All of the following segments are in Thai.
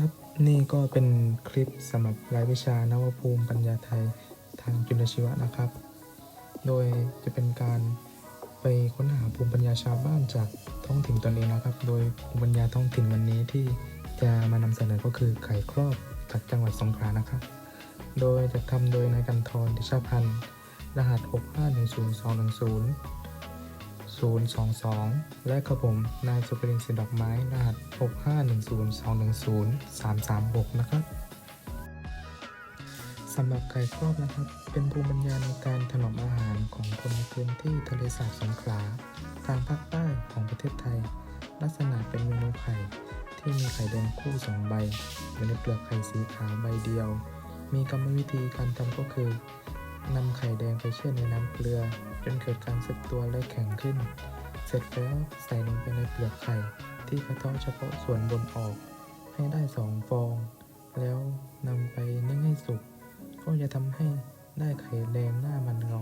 ครับ นี่ก็เป็นคลิปสำหรับรายวิชานวภูมิปัญญาไทยทางจุลชีวะนะครับ โดยจะเป็นการไปค้นหาภูมิปัญญาชาวบ้านจากท้องถิ่นตนเองนะครับ โดยภูมิปัญญาท้องถิ่นวันนี้ที่จะมานำเสนอก็คือไข่ครอบจากจังหวัดสงขลานะครับ โดยจะทำโดยนายกันทรดิชาพันธ์ รหัส 6510210 022 และครับผม นายสุปรินทร์สินดอกไม้รหัส 6510210 336 นะครับสำหรับไก่ครอบนะครับ เป็นภูมิปัญญาในการถนอมอาหารของคนในพื้นที่ทะเลสาบสงขลาทางภาคใต้ของประเทศไทย ลักษณะเป็นเมนูไข่ ที่มีไข่แดงคู่สองใบอยู่ในเปลือกไข่สีขาวใบเดียว มีกรรมวิธีการทำก็คือ นำไข่แดงไปแช่ในน้ำเกลือ จนเกิดการเซตตัวและแข็งขึ้น เสร็จแล้วใส่ลงไปในเปลือกไข่ ที่กระเทาะเฉพาะส่วนบนออก ให้ได้สองฟอง แล้วนำไปนึ่งให้สุก ก็จะทำให้ได้ไข่แดงหน้ามันเงา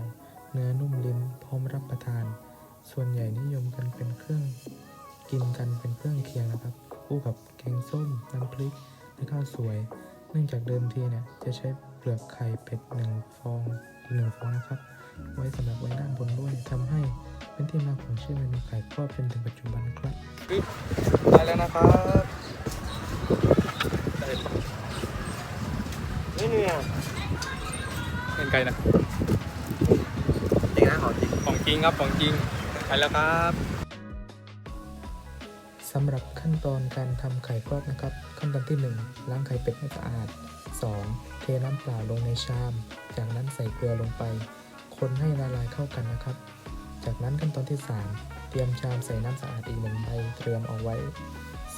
เนื้อนุ่มลิ้นพร้อมรับประทาน ส่วนใหญ่นิยมกันเป็นเครื่อง กินกันเป็นเครื่องเคียงนะครับคู่กับแกงส้มน้ำพริกและข้าวสวย เนื่องจากเดิมทีเนี่ยจะใช้เปลือกไข่เป็ดหนึ่งฟองหนึ่งฟองนะครับ ไว้สำหรับไว้ด้านบนด้วยทำให้เป็นที่มาของชื่อเมนูไข่ครอบจนถึงปัจจุบันครับได้แล้วนะครับนี่เนี่ยเป็นไก่นะจริงนะขอจริงของจริงครับของจริงไปแล้วครับ สำหรับขั้นตอนการทำไข่ครอบนะครับ ขั้นตอนที่ 1 ล้างไข่เป็ดให้สะอาด 2. เทน้ำเปล่าลงในชาม จากนั้นใส่เกลือลงไป คนให้ละลายเข้ากันนะครับ จากนั้นขั้นตอนที่ 3 เตรียมชามใส่น้ำสะอาดอีกหนึ่งใบเตรียมเอาไว้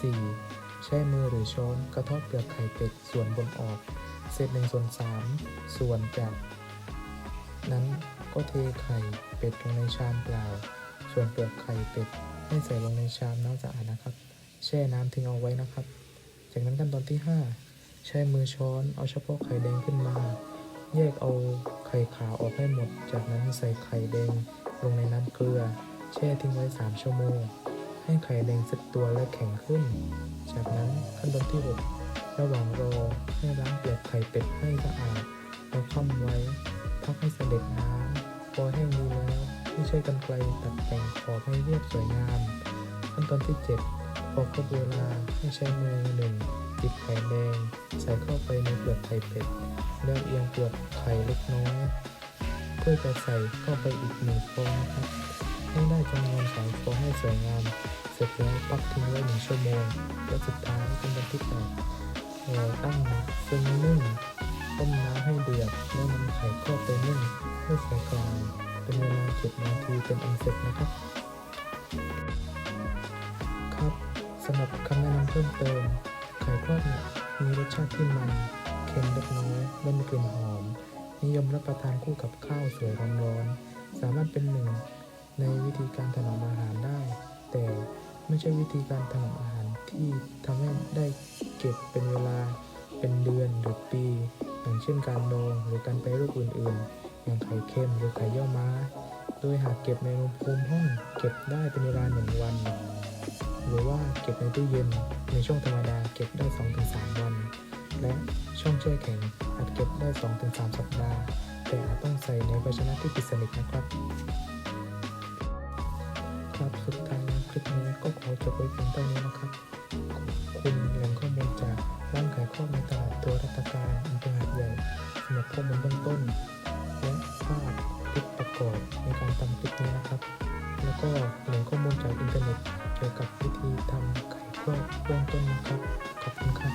4. แช่มือหรือช้อนกระทบเปลือกไข่เป็ดส่วนบนออก เศษหนึ่งส่วนสามส่วนจาก นั้นก็เทไข่เป็ดลงในชามเปล่า ส่วนเปลือกไข่เป็ด ให้ใส่ลงในชามน้ำสะอาดนะครับ แช่น้ำทิ้งเอาไว้นะครับ จากนั้นขั้นตอนที่ 5 ใช้มือช้อนเอาเฉพาะไข่แดงขึ้นมา แยกเอาไข่ขาวออกให้หมด จากนั้นใส่ไข่แดงลงในน้ำเกลือ แช่ทิ้งไว้ 3 ชั่วโมง ให้ไข่แดงสึกตัวและแข็งขึ้น จากนั้นขั้นตอนที่ 6 ระหว่างรอให้ล้างเปลือกไข่เป็ดให้สะอาดแล้วคว่ำไว้พักให้เสด็จน้ำพอแห้งดีแล้ว ให้ใช้กรรไกรตัดแต่งขอบให้เรียบสวยงาม ขั้นตอนที่ 7 พอครบเวลาให้ใช้มือหนึ่งจิบไข่แดง ใส่เข้าไปในเปลือกไข่เป็ด แล้วเอียงเปลือกไข่เล็กน้อย เพื่อจะใส่เข้าไปอีกหนึ่งฟองนะครับให้ได้จำนวนสองฟองให้สวยงาม เสร็จแล้วปักทิ้งไว้หนึ่งชั่วโมง และสุดท้ายขั้นตอนที่แปดเอ่อตั้งซึ่งนึ่งต้มน้ำให้เดือดแล้วนำไข่ครอบไปนึ่งเพื่อใส่กลางเป็น 7 นาทีเป็นอันเสร็จนะครับ ครับสำหรับคำแนะนำเพิ่มเติมไข่ครอบเนี่ยมีรสชาติที่มันเค็มเล็กน้อยและมีกลิ่นหอม นิยมรับประทานคู่กับข้าวสวยร้อนๆสามารถเป็นหนึ่งในวิธีการถนอมอาหารได้ แต่ไม่ใช่วิธีการถนอมอาหารที่ทำให้ได้เก็บเป็นเวลาเป็นเดือนหรือปี อย่างเช่นการดองหรือการไปรูปอื่นๆ อย่างไข่เค็มหรือไข่เยี่ยวม้า ดยหากเก็บในอุณหภูมิห้องเก็บได้เป็นเวลาหนึ่งวัน หรือว่าเก็บในตู้เย็นในช่วงธรรมดาเก็บได้ 2-3 วัน และช่องแช่แข็งอาจเก็บได้ 2-3 สัปดาห์ แต่อาจต้องใส่ในภาชนะที่ปิดสนิทนะครับ ครับสุดท้ายคลิปนี้ก็ขอจบไว้เพียงเท่านี้นะครับขอบคุณแหล่งข้อมูลจากร้านขายข้อมูลตลาดตัวรัตการอำเภอหาดใหญ่สำหรับข้อมูลเบื้องต้นและภาพิดประกอบในการทำคลิปนี้นะครับ แล้วก็แหล่งข้อมูลจากอินเทอร์เน็ตเกี่ยวกับวิธีทำไข่ครอบเบื้องต้นนะครับ ขอบคุณครับ